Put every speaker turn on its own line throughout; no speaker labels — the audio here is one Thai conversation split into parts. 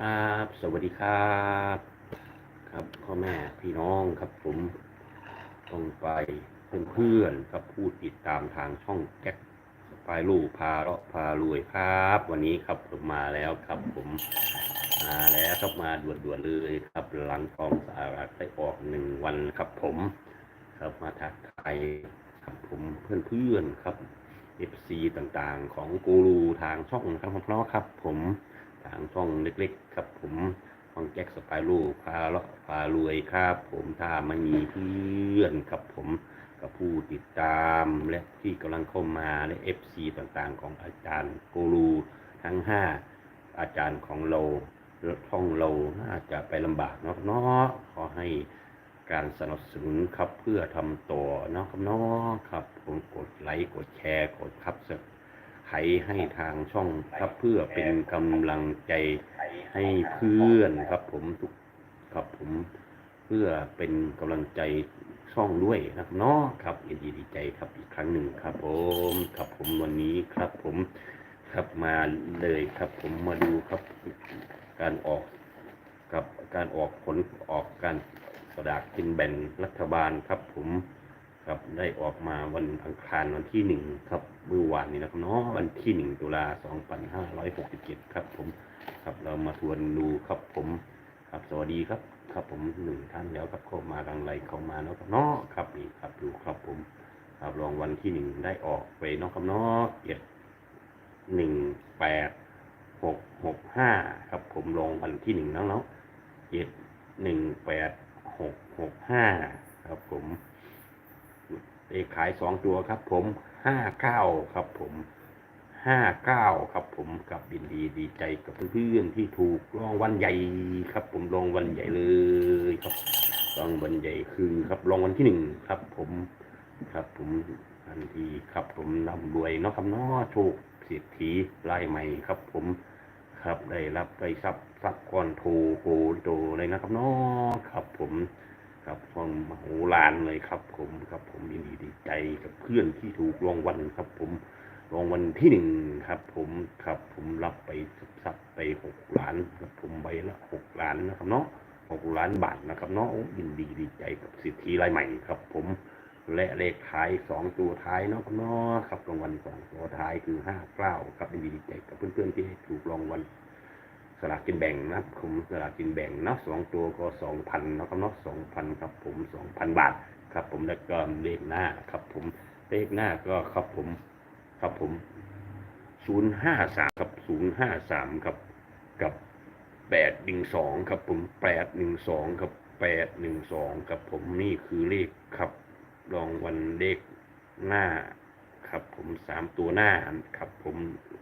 ครับ สวัสดีครับ ครับพ่อแม่พี่น้องครับผมต้องไปเพื่อนๆครับผู้ติดตามทางช่องแก๊กสปายลูกพาเราะพารวยครับ วันนี้ครับผมมาแล้วครับผมมาแล้วครับมาด่วนๆเลยครับหลังกองสารัฐได้ออกหนึ่งวันครับผมครับมาทักทายครับผมเพื่อนๆครับ FC ต่างๆ ของกูรูทางช่องครับพ่อครับผม ทางช่องเล็กๆ ครับผมช่องแจ็คสไปรูพาเลาะพารวยครับผมถ้าไม่มีเพื่อนครับผมกับผู้ติดตามและที่กำลังเข้ามาและ FC ต่างๆ ของอาจารย์กูรูทั้ง5อาจารย์ของเราช่องเราน่าจะไปลำบากเนาะเนาะขอให้การสนับสนุนครับเพื่อทำต่อเนาะครับเนาะครับผมกดไลค์กดแชร์กดครับ ไขให้ทางช่องครับเพื่อเป็นกำลังใจให้เพื่อนครับ ผมทุกครับผมเพื่อเป็นกำลังใจช่องด้วยนะครับเนาะครับยินดีดีใจครับอีกครั้งหนึ่งครับ ผมครับผมวันนี้ครับ ผมครับมาเลยครับ ผมมาดูครับ การออกกับการออกผลออกการสลากกินแบ่งรัฐบาลครับ ผมครับได้ออกมาวันอังคารวันที่หนึ่งครับ เมื่อวานนี้นะครับเนาะวันที่หนึ่งตุลาสองพันห้าร้อยหกสิบเจ็ดครับ ผมครับเรามาทวนดูครับผมครับสวัสดีครับ ครับผมหนึ่งท่านแล้วครับเข้ามาดังไรเข้ามาเนาะครับเนาะครับนี่ครับดูครับผมครับรองวันที่หนึ่งได้ออกไปเนาะครับเนาะเจ็ดหนึ่งแปดหกหกห้าครับผมรองวันที่หนึ่งแล้วเนาะเจ็ดหนึ่งแปดหกหกห้าครับผมเลขขายสองตัวครับผม ห้าเก้าครับผมห้าเก้าครับผมกับยินดีดีใจกับเพื่อนๆที่ถูกรางวัลใหญ่ครับผมรางวัลใหญ่เลยครับรางวัลใหญ่คือครับรางวัลที่หนึ่งครับ ผมครับผมทันทีครับผมร่ำรวยเนาะครับเนาะโชคเศรษฐีรายใหม่ครับ ผมครับได้รับได้ทรัพย์ทรัพย์ก้อนโทโหโตเลยนะครับเนาะครับผม ครับฟังมโหฬารเลยครับ ผมครับ ผมยินดีดีใจกับเพื่อนที่ถูกรางวัลครับ ผมรางวัลที่หนึ่งครับ ผมครับ ผมรับไปสับไปหกล้านครับผมใบละหกล้านนะครับเนาะหกล้านบาทนะครับเนาะโอ้ยินดีดีใจกับสิทธิรายใหม่ครับ ผมและเลขท้ายสองตัวท้ายเนาะเนาะครับรางวัลสองตัวท้ายคือห้าเก้าครับยินดีดีใจกับเพื่อนๆที่ถูกรางวัล ลากกินแบ่งนะครับผมสลากกินแบ่งนะสองตัวก็สองพันนะครับเนาะสองพันครับผมสองพันบาทครับผมแล้วก็เลขหน้าครับผมเลขหน้าก็ครับผมครับผมศูนย์ห้าสามครับศูนย์ห้าสามครับกับแปดหนึ่งสองครับผมแปดหนึ่งสองครับแปดหนึ่งสองครับผมนี่คือเลขครับรองวันเลขหน้าครับผมสามตัวหน้าครับผม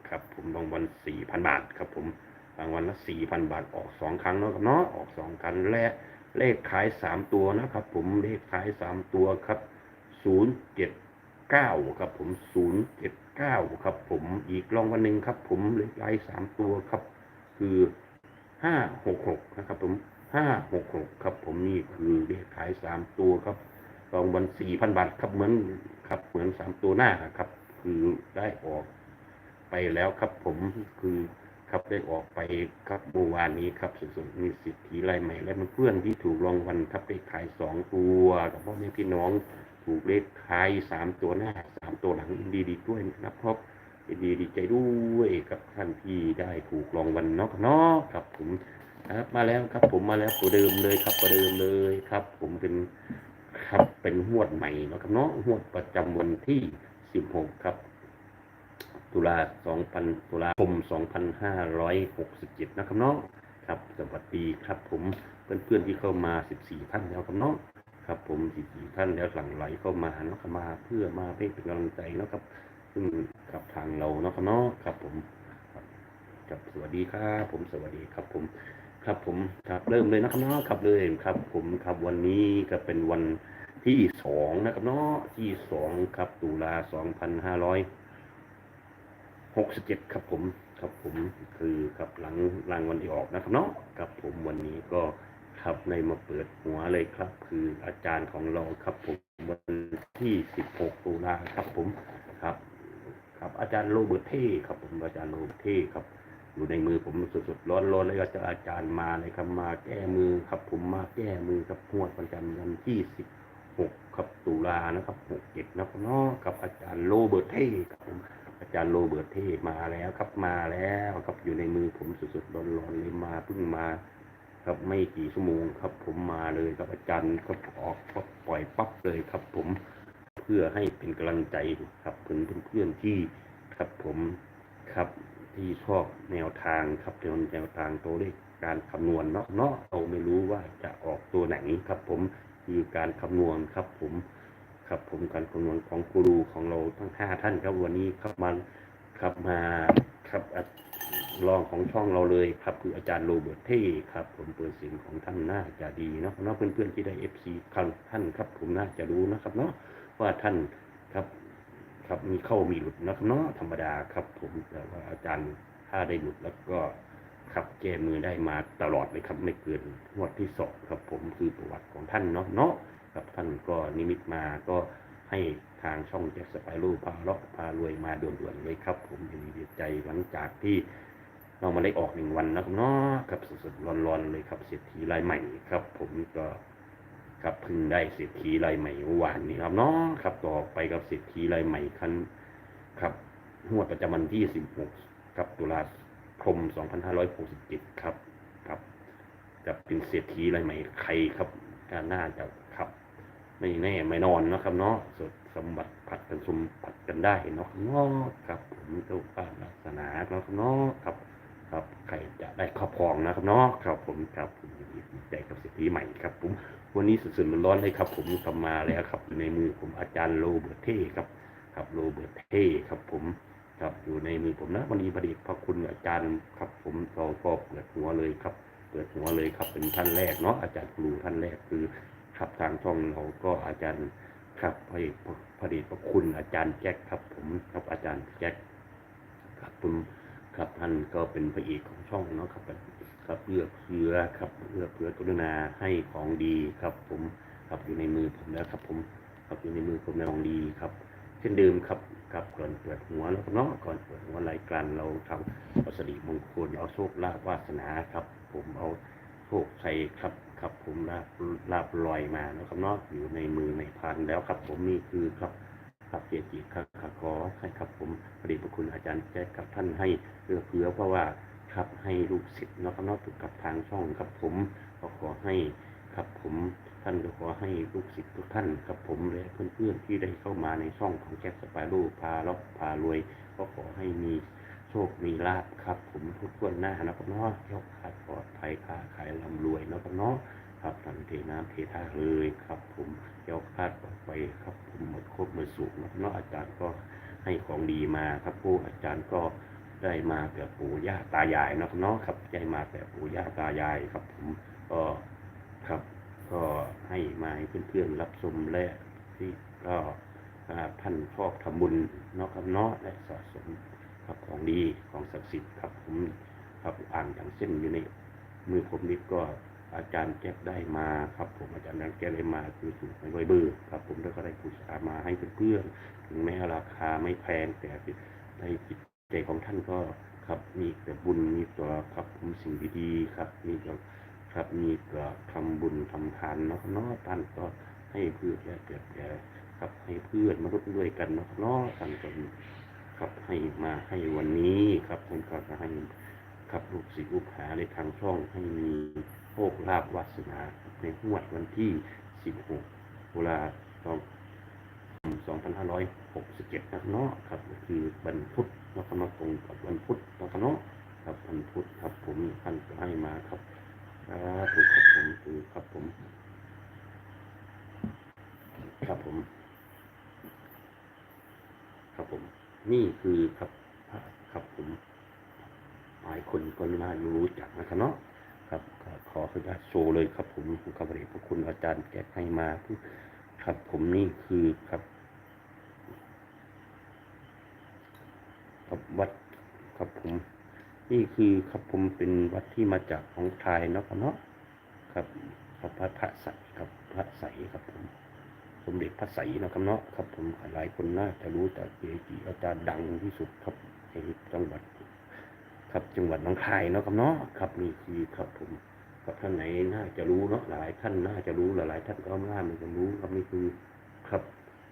ครับผมรางวัลสี่พันบาทครับผมางวัลละสี่พันบาทออกสองครั้งเนาะครับเนาะออกสองครั้งและเลขขายสามตัวนะครับ ผมเลขขายสามตัวครับศูนย์เจ็ดเก้าครับผมศูนย์เจ็ดเก้าครับ ผมอีกรองวันหนึ่งครับ ผมเลขไลายสามตัวครับ คือห้าหกหกนะครับ ผมห้าหกหกครับ ผมนี่คือเลขขายสามตัวครับรองวันสี่พันบาทครับเหมือนครับ เหมือนสามตัวหน้าครับ คือได้ออกไปแล้วครับ ผมคือ ครับได้ออกไปครับเมื่อวานนี้ครับสุดๆมีสิทธิรายใหม่ และเพื่อนที่ถูกรางวัลครับได้ขายสองตัวกับพ่อแม่พี่น้องถูกเลขท้ายสามตัวหน้าสามตัวหลังดีดีด้วยนะครับยินดีดีใจด้วยกับท่านที่ได้ถูกรางวัลเนาะเนาะครับผมครับมาแล้วครับผมมาแล้วตัวเดิมเลยครับตัวเดิมเลยครับ ผมเป็นครับเป็นหวดใหม่นะครับเนาะหวดประจำวันที่สิบหกครับ ตุลาสองพันตุลาคมสองพันะครับเนาะครับสวัสดีครับผมเพื่อนๆที่เข้ามาสิบสี่ท่านแล้วครับเนาะครับผมสี่สี่ท่านแล้วหลั่งไหลเข้ามาเนาะมาเพื่อมาเป็นกำลังใจนะครับ ซึ่งกับทางเราเนาะครับเนาะครับผมครับครับสวัสดีครับผมสวัสดีครับผมครับผมครับเริ่มเลยนะครับเนาะครับเลยครับ ผมครับวันนี้ก็เป็นวันที่สองนะครับเนาะที่สองครับตุลาสองพันห้าร้อย หกสิบเจ็ดครับผมครับผมคือครับหลังรางวัลที่ออกนะครับเนาะครับผมวันนี้ก็ครับในมาเปิดหัวเลยครับ คืออาจารย์ของเราครับผมวันที่16ตุลาครับผมครับ ครับอาจารย์โรเบิร์ตเท่ครับผมอาจารย์โรเบิร์ตเท่ครับอยู่ในมือผมสดๆร้อนๆเลยก็จะอาจารย์มาเลยครับมาแก้มือครับ ผมมาแก้มือครับงวดประจำวันที่สิบหกครับตุลานะครับหกเจ็ดนะครับเนาะกับอาจารย์โรเบิร์ตเท่ครับผม อาจารย์โรเบิร์ตเท่มาแล้วครับมาแล้วครับอยู่ในมือผมสุดๆร้อนๆเลยมาเพิ่งมา ครับไม่กี่ชั่วโมงครับ ผมมาเลยครับอาจารย์ก็ออกปล่อยปั๊บเลยครับ ผมเพื่อให้เป็นกำลังใจครับเพื่อนเพื่อนๆที่ครับผมครับที่ชอบแนวทางครับแนวแนวทางตัวเลขการคำนวณเนาะเนาะเราไม่รู้ว่าจะออกตัวไหนครับ ผมคือการคำนวณครับ ผม ครับผมการคำนวณของกูรูของเราทั้งห้าท่านครับวันนี้ครับมันครับมาครับรองของช่องเราเลยครับคืออาจารย์โรเบิร์ตเท่ครับ ผมเปิดเสียงของท่านน่าจะดีเนาะเนาะเพื่อนๆที่ได้เอฟซีท่านครับ ผมน่าจะรู้นะครับเนาะว่าท่านครับครับมีเข้ามีหลุดนะครับเนาะธรรมดาครับ ผมแต่ว่าอาจารย์ถ้าได้หลุดแล้วก็ครับแก้มือได้มาตลอดเลยครับ ไม่เกินงวดที่สองครับ ผมคือประวัติของท่านเนาะเนาะ ครับท่านก็นิมิตมาก็ให้ทางช่องแจ็คสไปรูพาเลาะพารวยมาด่วนๆเลยครับ ผมยินดีใจหลังจากที่เรามาได้ออกหนึ่งวันนะครับเนาะครับสดๆร้อนๆเลยครับเศรษฐีรายใหม่ครับ ผมก็ครับพึ่งได้เศรษฐีรายใหม่เมื่อวานนี้ครับเนาะครับต่อไปกับเศรษฐีรายใหม่คันครับงวดประจำวันที่16ครับตุลาคม2567ครับครับ จะเป็นเศรษฐีรายใหม่ใครครับก็น่าจะ ไม่แน่ไม่นอนนะครับเนาะสดสมบัติผัดกันสมผัดกันได้เนาะเนาะครับผมเจ้าป้าลักษณะเนาะครับเนาะครับ ครับใครจะได้ครอบครองนะครับเนาะครับผมครับผมยินดีใจกับสิทธิใหม่ครับผมวันนี้สุดๆมันร้อนเลยครับ ผมกลับมาแล้วครับในมือผมอาจารย์โรเบิร์ตเท่ครับครับโรเบิร์ตเท่ครับผมครับอยู่ในมือผมนะวันนี้ประเดชพระคุณอาจารย์ครับ ผมเราก็เปิดหัวเลยครับ เปิดหัวเลยครับเป็นท่านแรกเนาะอาจารย์ครูท่านแรกคือ ครับ ทางช่องเราก็อาจารย์ครับพระเดชพระเดชพระคุณอาจารย์แจ็คครับ ผมครับอาจารย์แจ็คครับผมครับท่านก็เป็นพระเอกของช่องเนาะครับครับเอื้อเฟื้อครับเอื้อเฟื้อกรุณาให้ของดีครับ ผมครับอยู่ในมือผมแล้วครับ ผมครับอยู่ในมือผมแล้วของดีครับเช่นเดิมครับครับก่อนเปิดหัวแล้วเนาะก่อนเปิดหัวรายการเราทำเอาสริมงคลเอาโชคลาภวาสนาครับ ผมเอาโชคชัยครับ ครับผมลาบลาบลอยมานะครับเนาะอยู่ในมือในพันแล้วครับ ผมนี่คือครับครับเจจิครับขอให้ครับผมพระเดชพระคุณอาจารย์แจ๊คครับท่านให้เอื้อเฟื้อเพราะว่าครับให้ลูกศิษย์เนาะครับเนอกถูกกับทางช่องครับผมก็ขอให้ครับผมท่านก็ขอให้ลูกศิษย์ทุกท่านครับผมและเพื่อนๆที่ได้เข้ามาในช่องของแจ็คสปาโร่พาล็อกพารวย ก็ขอให้มี โชคมีลาภครับ ผมทุกทวนหน้านะครับเนาะยกขาดปลอดภัยค้าขายร่ำรวยนะครับเนาะครับทันเทน้ำเทท่าเลยครับ ผมเจ้าคาดออกไปครับ ผมหมดครบหมดสุขนะครับเนาะอาจารย์ก็ให้ของดีมาครับผู้อาจารย์ก็ได้มาแต่ปู่ย่าตายายนะครับเนาะครับได้มาแต่ปู่ย่าตายายครับ ผมก็ครับ ก็ให้มาให้เพื่อนๆรับชมและที่ก็ท่านชอบทำบุญเนาะครับเนาะและสะสม ครับของดีของศักดิ์สิทธิ์ครับผมครับอ่านอย่างเส้นอยู่ในมือผมนี่ก็อาจารย์แก๊ได้มาครับ ผมอาจารย์นันแก๊ได้มาคือถูกไว้เบอร์ครับ ผมแล้วก็ได้บูชามาให้เพื่อนๆถึงแม้ราคาไม่แพงแต่ในจิตใจของท่านก็ครับมีแต่บุญมีตัวครับผมสิ่งดีๆครับ มีแต่ครับมีแต่ทำบุญทำทานเนาะเนาะท่านก็ให้เพื่อนแก่เกิดแก่ครับให้เพื่อนมนุษย์ด้วยกันเนาะเนาะท่านก็ ครับ ให้มาให้วันนี้ครับผมก็จะให้ครับลูกศิษย์ลูกหาในทางช่องให้มีโชคลาภวาสนาในงวดวันที่ 16ตุลาคม2567นะเนาะครับก็คือวันพุธนะครับเนาตรงกับวันพุธนะครับเนาะครับวันพุธครับผมท่านให้มาครับครับถูกครับผมคือครับผม ครับผม ครับผม นี่คือครับครับผมหลายคนก็น่ารู้จักนะครับเนาะครับขอขอนุญาตโชว์เลยครับผมขอบพระคุณอาจารย์แก้ให้มาครับผมนี่คือครับครับวัดครับผม นี่คือครับผมเป็นวัดที่มาจากของไทยเนาะครับเนาะครับครับพระพระใสครับพระใสครับผม สมเด็จพระใสนะครับเนาะครับผมหลายคนน่าจะรู้จากเกจิอาจารย์ดังที่สุดครับในจังหวัด ครับจังหวัดหนองคายเนาะครับเนาะครับนี่คือครับผมครับท่านไหนน่าจะรู้เนาะหลายท่านน่าจะรู้หลายท่านก็น่าจะรู้ครับนี่คือครับ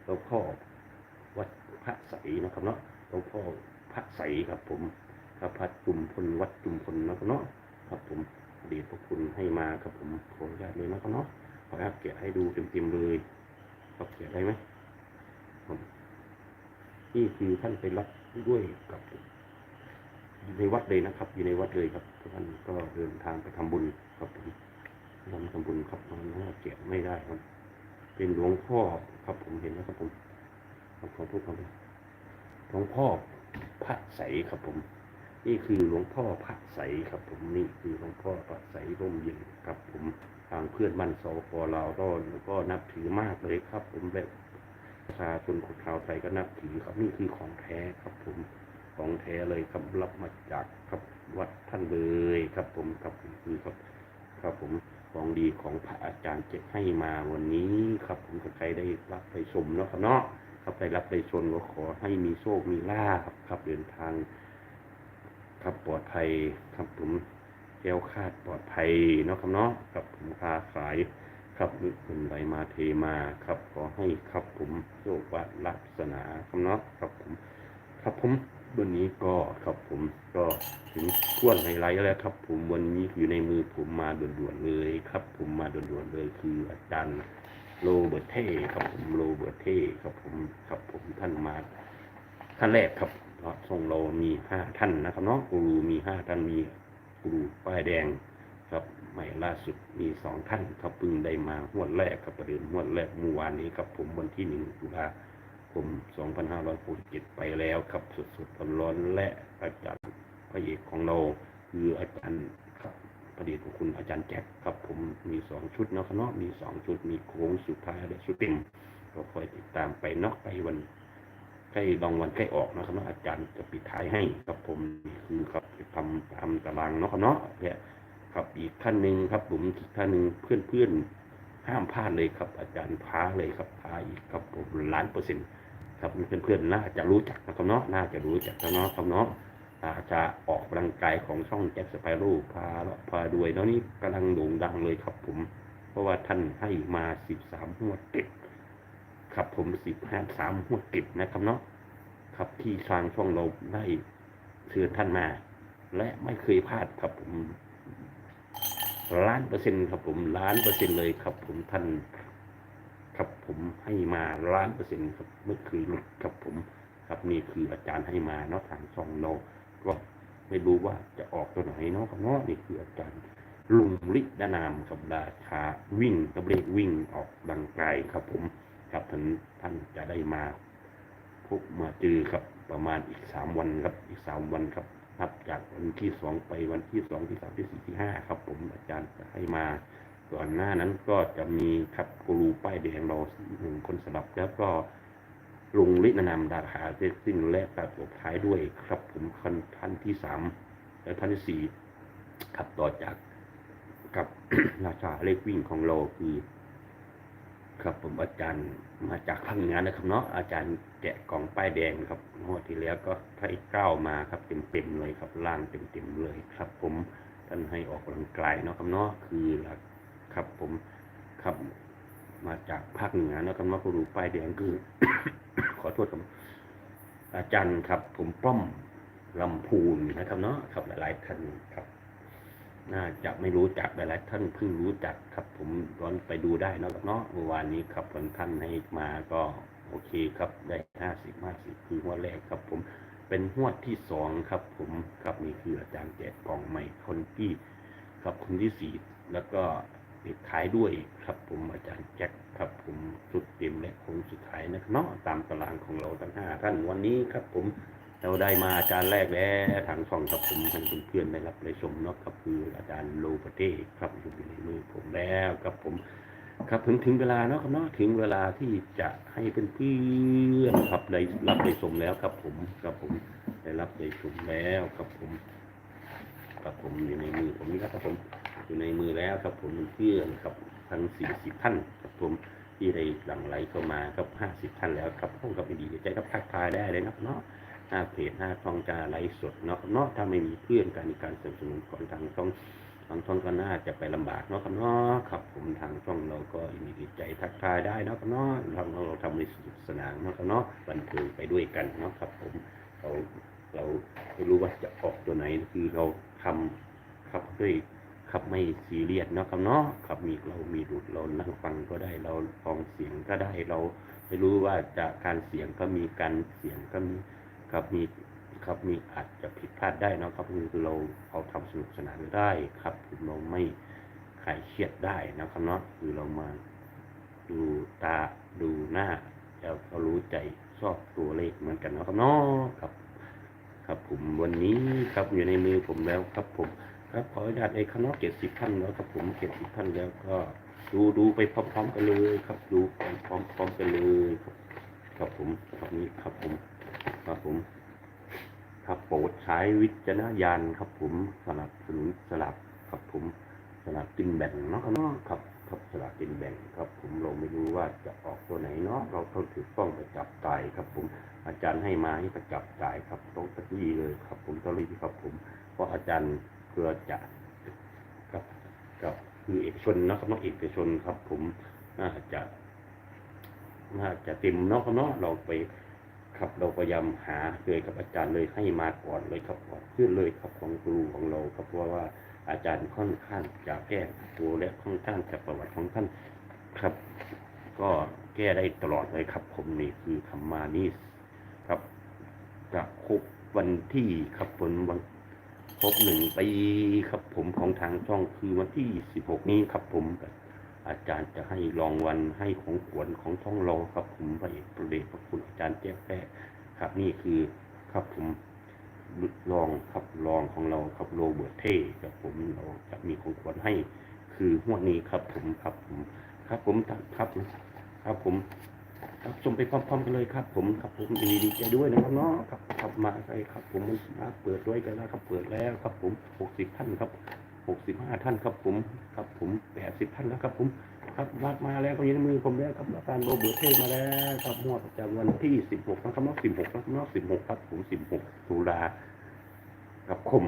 หลวงพ่อวัดพระใสนะครับเนาะหลวงพ่อพระใสครับผมครับพระจุมพลวัดจุมพลนะครับเนาะครับผมอดีตพระคุณให้มาครับผมขออนุญาตเลยนะครับเนาะขออนุญาตเก็บให้ดูเต็มๆเลย ครับเก็บได้ไหมนี่คือท่านไปรับด้วยกับอยู่ในวัดเลยนะครับ อยู่ในวัดเลยครับท่านก็เดินทางไปทำบุญครับผมทำทำบุญครับมันน่าเกียไม่ได้ครับ เป็นหลวงพ่อครับผมเห็นนะครับผมขอขอโทษครับหลวงพ่อพระใสครับผม นี่คือหลวงพ่อพระใสครับผมนี่คือหลวงพ่อพระใสร่มเย็นครับผม ทางเพื่อนบ้านสปลาวก็ก็นับถือมากเลยครับ ผมแบบประชาชนคนชาวไทยก็นับถือครับนี่คือของแท้ครับ ผมของแท้เลยครับรับมาจากครับวัดท่านเลยครับ ผมครับคือครับ ครับผมของดีของพระอาจารย์เจ็บให้มาวันนี้ครับ ผมใครได้รับไปชมเนาะครับเนาะครับไปรับไปชมก็ขอให้มีโชคมีลาบครับเดินทาง ครับปลอดภัยครับผม แก้วคาดปลอดภัยเนาะครับเนาะครับผมค้าขายครับมีคนไหลมาเทมาครับขอให้ครับผมโชควัลักษณะครับเนาะครับผม ครับผมวันนี้ก็ครับผมก็ถึงช่วไฮไลท์แล้วครับ ผมวันนี้อยู่ในมือผมมาด่วนๆเลยครับ ผมมาด่วนๆเลยคืออาจารย์โรเบิร์ตเท่ครับผมโรเบิร์ตเท่ครับผมครับผมท่านมาท่านแรกครับเราทรงเรามีห้าท่านนะครับเนาะกูรูมีห้าท่านมี กูรูป้ายแดงครับใหม่ล่าสุดมีสองท่านครับเพิ่งได้มาหวดแรกครับประเดิมหวดแรกเมื่อวานนี้ครับผมวันที่หนึ่งตุลาผม2567ไปแล้วครับสดๆร้อนๆและอาจารย์พระเอกของเราคืออาจารย์ครับประเดชของคุณอาจารย์แจ็คครับ ผมมีสองชุดเนาะครับเนาะมีสองชุดมีโค้งสุดท้ายและชุดเต็มก็คอยติดตามไปเนาะไปวัน ใกล้รางวัลใกล้ออกนะครับนาะอาจารย์จะปิดท้ายให้ครับผมคือครับทำตามตารางเนาะครับเนาะเนี่ยครับอีกท่านหนึ่งครับผมอีกท่านหนึ่งเพื่อนๆห้ามพลาดเลยครับ อาจารย์พาเลยครับพาอีกครับผมล้านเปอร์เซ็นต์ครับเพื่อนๆน่าจะรู้จักนะครับเนาะน่าจะรู้จักแล้วเนาะครับเนาะอาจจะออกกำลังกายของช่องแจ็คสไปร่พาพาด้วยแล้วนี่กำลังโด่งดังเลยครับผม เพราะว่าท่านให้มาสิบสามหัวติด ครับผมสิบห้าสามหัวดติดนะครับเนาะครับที่ทางช่องเราได้เชิญท่านมา และไม่เคยพลาดครับผมล้านเปอร์เซ็นต์ครับผมล้านเปอร์เซ็นต์เลยครับ ผมท่าน ครับผมให้มาล้านเปอร์เซ็นต์ครับไม่เคยหลุดครับผม ครับนี่คืออาจารย์ให้มาเนาะทางช่องเราก็ไม่รู้ว่าจะออกตัวไหนเนาะครับเนาะนี่คืออาจารย์ลุงฤทธิ์ดานามกับราชาวิ่งกับเลขวิ่งออกดังไกลครับผม ครับท่านท่านจะได้มาพบมาเจอครับ ประมาณอีกสามวันครับ อีกสามวันครับนับจากวันที่สองไปวันที่สองที่สามที่สี่ที่ห้าครับ ผมอาจารย์จะให้มาก่อนหน้านั้นก็จะมีครับกูรูป้ายแดงเราหนึ่งคนสลับแล้วก็ลุงลินานามดาราเซซิ่งและตัดจบท้ายด้วยครับ ผมคันท่านที่สามและท่านที่สี่ครับต่อจากกับราชาเลขวิ่งของเราคือ ครับผมอาจารย์มาจากภาคเหนือนะครับเนาะอาจารย์แกะกล่องป้ายแดงครับงวดที่แล้วก็ให้เก้ามาครับเต็มๆเลยครับล่างเต็มๆเลยครับ ผมท่านให้ออกกำลังกายเนาะครับเนาะคือหลักครับผมครับมาจากภาคเหนือนะครับว่าผู้รู้ป้ายแดงคือ ขอโทษครับอาจารย์ครับ ผมป้อมลำพูนนะครับเนาะครับหลายๆท่านครับ น่าจะไม่รู้จักหลายท่านเพิ่งรู้จักครับ ผมย้อนไปดูได้นะครับเนาะเมื่อวานนี้ครับวันท่านให้มาก็โอเคครับได้ห้าสิบห้าสิบคือหัวแรกครับ ผมเป็นหัวที่สองครับ ผมครับนี่คืออาจารย์แจกกล่องใหม่คนที่ครับคนที่สี่แล้วก็ปิดท้ายด้วยครับ ผมอาจารย์แจ็คครับผมสุดเต็มและคงสุดท้ายนะครับเนาะตามตารางของเราทั้งห้าท่านวันนี้ครับ ผม เราได้มาอาจารย์แรกแล้วทางช่องครับผมทางเพื่อนๆได้รับได้ชมเนาะครับคืออาจารย์โลปเต้ครับอยู่ในมือผมแล้วครับผม ครับถึงถึงเวลาเนาะครับเนาะถึงเวลาที่จะให้เพื่อนๆครับได้รับได้ชมแล้วครับผมครับผมได้รับได้ชมแล้วครับผมครับผมอยู่ในมือผมนี่ครับผมอยู่ในมือแล้วครับผมเพื่อนครับทั้งสี่สิบท่านครับผมที่ได้หลั่งไหลเข้ามาครับห้าสิบท่านแล้วครับห้องกับดีใจครับทักทายได้เลยนะครับเนาะ ห้าเพจห้าช่องจะไลฟ์สดเนาะเนาะถ้าไม่มีเพื่อนกันการสนับสนุนของทางช่องทางช่องก็น่าจะไปลำบากเนาะครับเนาะครับผมทางช่องเราก็มีดีใจทักทายได้เนาะครับเนาะเราเราทำในสนุกสนานเนาะครับเนาะบันเทิงไปด้วยกันเนาะครับผมเราเราไม่รู้ว่าจะออกตัวไหนคือเราทำครับด้วยครับไม่ซีเรียสเนาะครับเนาะครับมีเรามีดูดเรานั่งฟังก็ได้เราฟังเสียงก็ได้เรา ไม่รู้ว่าจะการเสียงก็มีการเสียงก็มี ครับมีครับมีอาจจะผิดพลาดได้นะครับคือเราเอาทำสนุกสนานได้ครับเราไม่ขายเครียดได้นะครับเนาะคือเรามาดูตาดูหน้าแล้วก็รู้ใจชอบตัวเลขเหมือนกันเนาะครับเนาะครับครับผมวันนี้ครับอยู่ในมือผมแล้วครับผมครับขออนุญาตในคณะเจ็ดสิบท่านแล้วครับผมเจ็ดสิบท่านแล้วก็ดูดูไปพร้อมๆกันเลยครับ ดูไปพร้อมๆกันเลยครับครับผมครับนี้ครับผม ครับผม ครับโปรดใช้วิจารณญาณครับผมสนับสนุนสลับครับผมสลับกินแบ่งเนาะครับเนาะครับครับสลับกินแบ่งครับ ผมเราไม่รู้ว่าจะออกตัวไหนเนาะเราต้องถือต้องไปจับจ่ายครับ ผมอาจารย์ให้มาให้ประจับจ่ายครับต้องตะกี้เลยครับ ผมตะลี่ครับ ผม เพราะอาจารย์เพื่อจะกับกับคือเอกชนนะครับเนาะเอกชนครับ ผมน่าจะน่าจะเต็มเนาะครับเนาะเราไป ครับ เราพยายามหาเลยกับอาจารย์เลยให้มาก่อนเลยครับก่อนขึ้นเลยครับของครูของเราครับเพราะว่าอาจารย์ค่อนข้างจะแก้ตัวและค่อนข้างจะประวัติของท่านครับ ก็แก้ได้ตลอดเลยครับ ผมนี่คือธรรมานี่ครับจะครบวันที่ครับผมวันครบหนึ่งปีครับผมของทางช่องคือวันที่16นี้ครับผม อาจารย์จะให้รางวัลให้ของขวัญของช่องเราครับผมพระเอกประเดชพระคุณอาจารย์แจ๊แปะครับนี่คือครับผมรองครับรองของเราครับโรเบิร์ตเท่ครับผมเราจะมีของขวัญให้คืองวนี้ครับผมครับผมครับผมครับครับผมครับชมไปพร้อมๆกันเลยครับ ผมครับผมดีดีใจด้วยนะครับเนาะครับครับมาใครครับ ผมมาเปิดด้วยกันแล้วครับเปิดแล้วครับผมหกสิบท่านครับ กสิบห้าท่านครับผมครับผมแปดสิบท่านแล้วครับผมครับวัดมาแล้วก็อยินมือผมแล้วครับอาจารย์โรเบิร์ตเทมาแล้วครับงวดประจำวันที่สิบหกนะครับนาะสิบหกนะครับนาะสิบหกครับผมสิบหกตุลาครับคม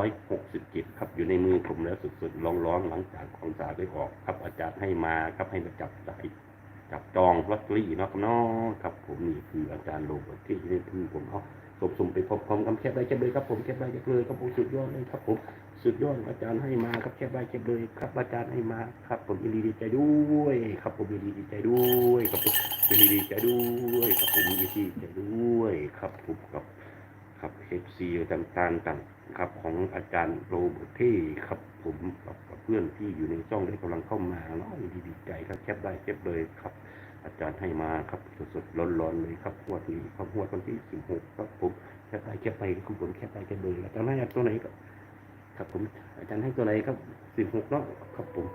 2567 ครับ อยู่ในมือผมแล้วสุดๆร้อนๆหลังจากของสาได้ออก ครับ อาจารย์ให้มาครับให้มาจับจ่ายจับจองลอตเตอรี่นะครับนาะครับ ผมนี่คืออาจารย์โรเบิร์ตที่นี่คือผมเอาสมสมไปพร้อมกันแคบได้แคบเลยครับผมแคบได้แคบเลยครับผมสุดยอดเลยครับผม สุดยอดอาจารย์ให้มาครับแคบได้แคบเลยครับ อาจารย์ให้มาครับ ผมยินดีดีใจด้วย ครับผมยินดีดีใจด้วยครับผมยินดีดีใจด้วยครับผมยินดีดีใจด้วยครับผมกับครับเอฟซีต่างๆต่างครับของอาจารย์โรเบิร์ตที่ครับผมกับเพื่อนที่อยู่ในช่องได้กำลังเข้ามาเนาะยินดีดีใจครับแคบได้แคบเลยครับ อาจารย์ให้มาครับสดๆร้อนๆเลยครับงวดนี้ครับงวดวันที่สิบหกครับผมแค่ไปแค่ไปครับผมแค่ไปแค่เลยอาจารย์ให้ตัวไหนครับ ครับผม อาจารย์ให้ตัวไหนครับสิบหกเนาะครับผม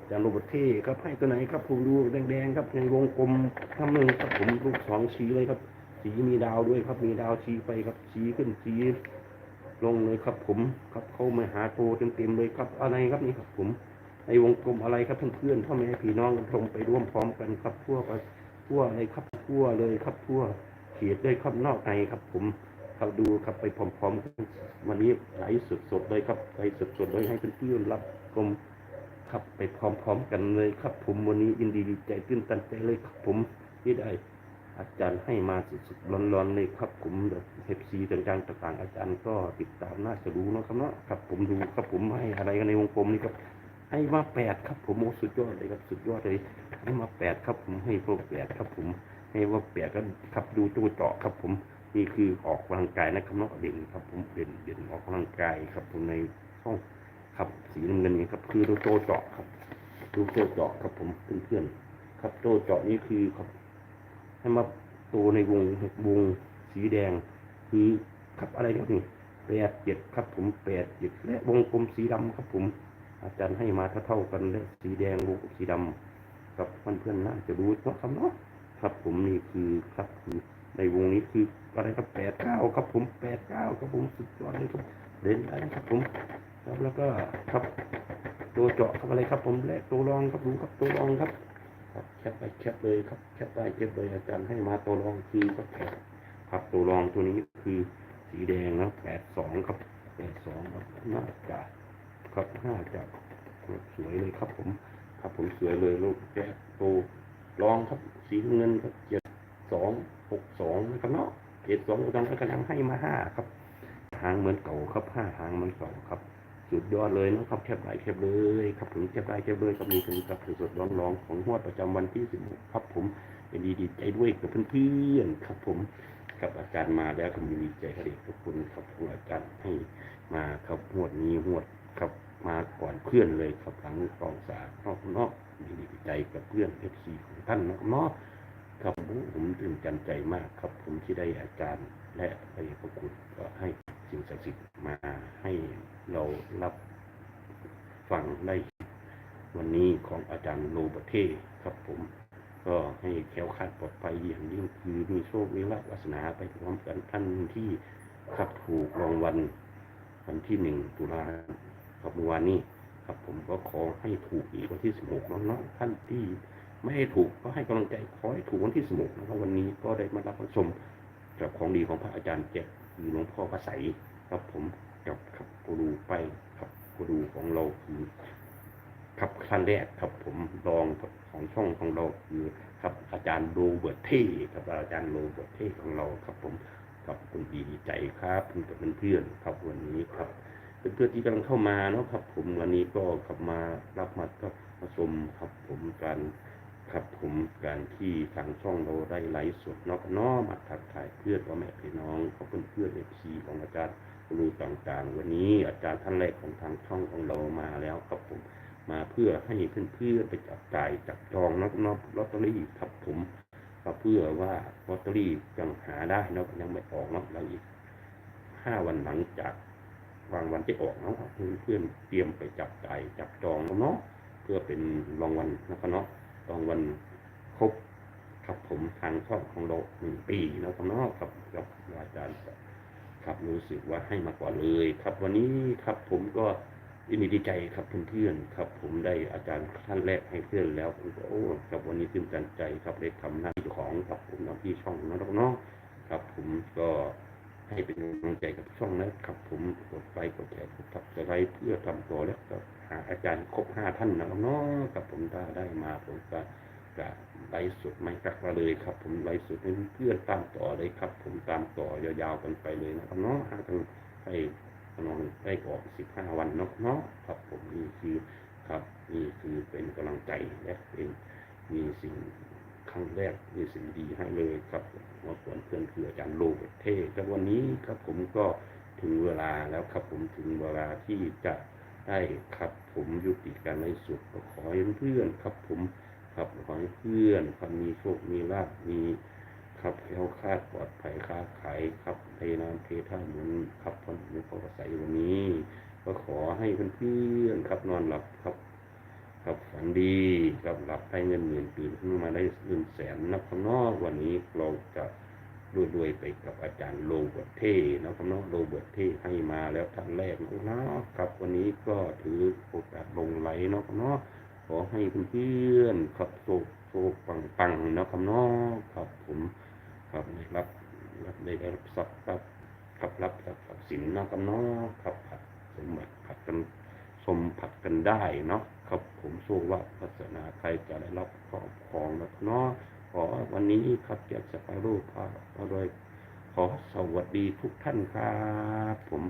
อาจารย์โรบิร์ตเท่ครับให้ตัวไหนครับผมดูแดงๆครับในวงกลมข้างหนึ่งครับผมลูกสองชี้เลยครับ สีมีดาวด้วยครับ มีดาวชี้ไปครับชี้ขึ้นชี้ลงเลยครับผมครับเข้ามาหาโตเต็มๆเลยครับอะไรครับนี่ครับผมในวงกลมอะไรครับเพื่อนๆพ่อแม่พี่น้องลงไปร่วมพร้อมกันครับทั่วไปทั่วเลยครับทั่วเลยครับทั่วเขียดเลยครับนอกในครับผม เขาดูครับไปพร้อมๆกันวันนี้ไหลฟ์สดๆเลยครับไหลฟ์สดๆเลยให้เพื่อนๆรับชมครับไปพร้อมๆกันเลยครับ ผมวันนี้ยินดีดีใจตื่นตันใจเลยครับ ผมที่ได้อาจารย์ให้มาสุดๆร้อนๆเลยครับ ผมเอฟซีต่างๆต่างๆอาจารย์ก็ติดตามน่าจะรู้เนาะครับเนาะครับ ผมดูครับผมให้อะไรกันในวงกลมนี่ครับให้มาแปดครับ ผมโอ้สุดยอดเลยครับสุดยอดเลยให้มาแปดครับ ผมให้พวกแปดครับ ผมให้ว่าแปดก็ครับดูตัวเจาะครับผม นี่คือออกกำลังกายนะครับเนาะเด่นครับผมเด่นเด่นออกกำลังกายครับผมในช่องครับสีน้ำเงินนี้ครับคือดูตัวเจาะครับดูตัวเจาะครับผมเพื่อนๆครับโตเจาะนี้คือครับ ให้มาโตในวงวงสีแดง คือครับอะไรครับนี่แปดเจ็ดครับผมแปดเจ็ดและวงกลมสีดำครับผม อาจารย์ให้มาเท่าๆกันเลยสีแดงวงกลมสีดำกับเพื่อนๆน่าจะรู้เนาะครับเนาะครับผมนี่คือครับคือ ในวงนี้คืออะไรครับแปดเก้าครับผมแปดเก้าครับผมสุดยอดเลยครับเด่นได้ครับผมครับแล้วก็ครับตัวเจาะครับอะไรครับผมและตัวรองครับดูครับตัวรองครับครับแคปไปแคปเลยครับแคปไปแคปเลยอาจารย์ให้มาตัวรองคือก็แปดครับตัวรองตัวนี้คือสีแดงนะแปดสองครับแปดสองครับน่าจะครับน่าจะสวยเลยครับผม ครับผมสวยเลยลูกแจ๊ตัวรองครับสีเงินครับเจ็ด สองหกสองนะครับเนาะเจ็ดสองกำลังกำลังให้มาห้าครับทางเหมือนเก่าครับห้าทางเหมือนเก่าครับ สุดยอดเลยนะครับแคบไหลแคบเลยครับผมแคบไหลแคบเลยครับนี่คือครับสดร้อนๆของงวดประจำวันที่สิบครับผมเป็นดีดีใจด้วยกับเพื่อนๆครับผมครับอาจารย์มาแล้วก็มีดีใจกับเด็กทุกคนครับของอาจารย์ให้มาครับงวดนี้งวดครับมาก่อนเพื่อนเลยครับหลังกองสารนอกนอกมีดีใจกับเพื่อนเอฟซีของท่านนะครับเนาะ ครับผมตื่นใจใจมากครับ ผมที่ได้อาจารย์ และได้พระคุณก็ให้สิ่งศักดิ์สิทธิ์มาให้เรารับฟังได้วันนี้ของอาจารย์โรเบเทครับผม ก็ให้แคล้วคลาดปลอดภัยอย่างยิ่งคือมีโชคมีลาภวาสนาไปพร้อมกันท่านที่ขับถูกรางวัลวันที่หนึ่งตุลาครับเมื่อวานนี้ครับผมก็ขอให้ถูกอีกวันที่สิบหกน้องๆท่านที่ ไม่ให้ถูกก็ให้กำลังใจขอให้ถูกวันที่สิบหกนะครับวันนี้ก็ได้มารับชมกับของดีของพระอาจารย์แจ็คคือหลวงพ่อพระใสยครับผมกับขับกูรูไปครับกูรูของเราคือครับขั้นแรกครับผมรองของช่องของเราคือครับอาจารย์โรเบิร์ตเท่ครับอาจารย์โรเบิร์ตเท่ของเราครับผมครับคุณดีใจครับเพื่อนกับเพื่อนๆครับวันนี้ครับเพื่อนๆที่กำลังเข้ามาเนาะครับ ผมวันนี้ก็กลับมารับมาก็มาชมครับผมการ ครับผมการที่ทางช่องเราได้ไลฟ์สดนาะเนาะมาทักทายเพื่อนพ่อแม่พี่น้องเขาเพื่อนๆเอฟซีของอาจารย์ครูต่างๆ วันนี้อาจารย์ท่านแรกของทางช่องของเรามาแล้วครับผมมาเพื่อให้เพื่อนๆไปจับจ่ายจับจองนอกนอกลอตเตอรี่ครับผมก็เพื่อว่าลอตเตอรี่ยังหาได้นอะยังไม่ออกนาะเราอีกห้าวันหลังจากวางวันที่ออกเนาะเพื่อนๆเตรียมไปจับจ่ายจับจองเนาะเพื่อเป็นรางวัลนะครับเนาะ รางวัลครบครับผมทางช่องของเราหนึ่งปีนะครับเนาะครับกับอาจารย์ครับรู้สึกว่าให้มาก่อนเลยครับวันนี้ครับผมก็ยินดีใจครับเพื่อนๆครับ ผมได้อาจารย์ท่านแรกให้เพื่อนแล้วผมก็โอ้ครับวันนี้ตื่นใจครับได้ทำหน้าที่ของครับผมทำที่ช่องน้องน้องครับผมก็ ให้เป็นกำลังใจกับช่องนะครับ ผมกดไลค์กดแชร์กดทับสไลค์เพื่อทำต่อแล้วก็หาอาจารย์ครบห้าท่านนะน้องๆครับผมถ้าได้มาผมก็จะไลฟ์สดไม่กักมาเลยครับ ผมไลฟ์สดให้เพื่อนตามต่อเลยครับ ผมตามต่อยาวๆกันไปเลยนะครับเนาะหากันให้นอนได้ก่อนสิบห้าวันเนาะเนาะครับ ผมนี่คือครับนี่คือเป็นกำลังใจและเป็นมีสิ่ง ครั้งแรกมีสิ่งดีให้เลยครับมาส่วนเพื่อนคืออาจารย์โลเบเท่แต่วันนี้ครับผมก็ถึงเวลาแล้วครับผมถึงเวลาที่จะได้ครับผมยุติการในสุดขอให้เพื่อนครับผมครับขอให้เพื่อนครับมีโชคมีลาภมีครับแคล้วคลาดปลอดภัยค้าขายครับเทน้ำเทท่าเหมือนครับพนหลวงพ่อใสยวันนี้ ก็ขอให้เพื่อนๆครับนอนหลับครับ ครับฝันดีครับหลับได้เงินหมื่นตื่นขึ้นมาได้เงินแสนนับข้างนอกวันนี้เราจะรวยๆไปกับอาจารย์โรเบิร์ตเท่นะครับเนาะโรเบิร์ตเท่ให้มาแล้วท่านแรกนะเนาะครับวันนี้ก็ถือโอกาสลงไหลนะครับเนาะขอให้เพื่อนๆครับโชคโชคปังปังๆนะครับเนาะครับผมครับได้รับรับได้รับทรัพย์ครับครับรับทรัพย์ทรัพย์สินนะครับเนาะครับผัดสมบัติผัดกันสมผัดกันได้เนาะ ครับผมสู้ว่าศาสนาใครจะได้รับครอบครองนะเนาะขอวันนี้ครับแจกสปารูปพราโดยขอสวัสดีทุกท่านครับผม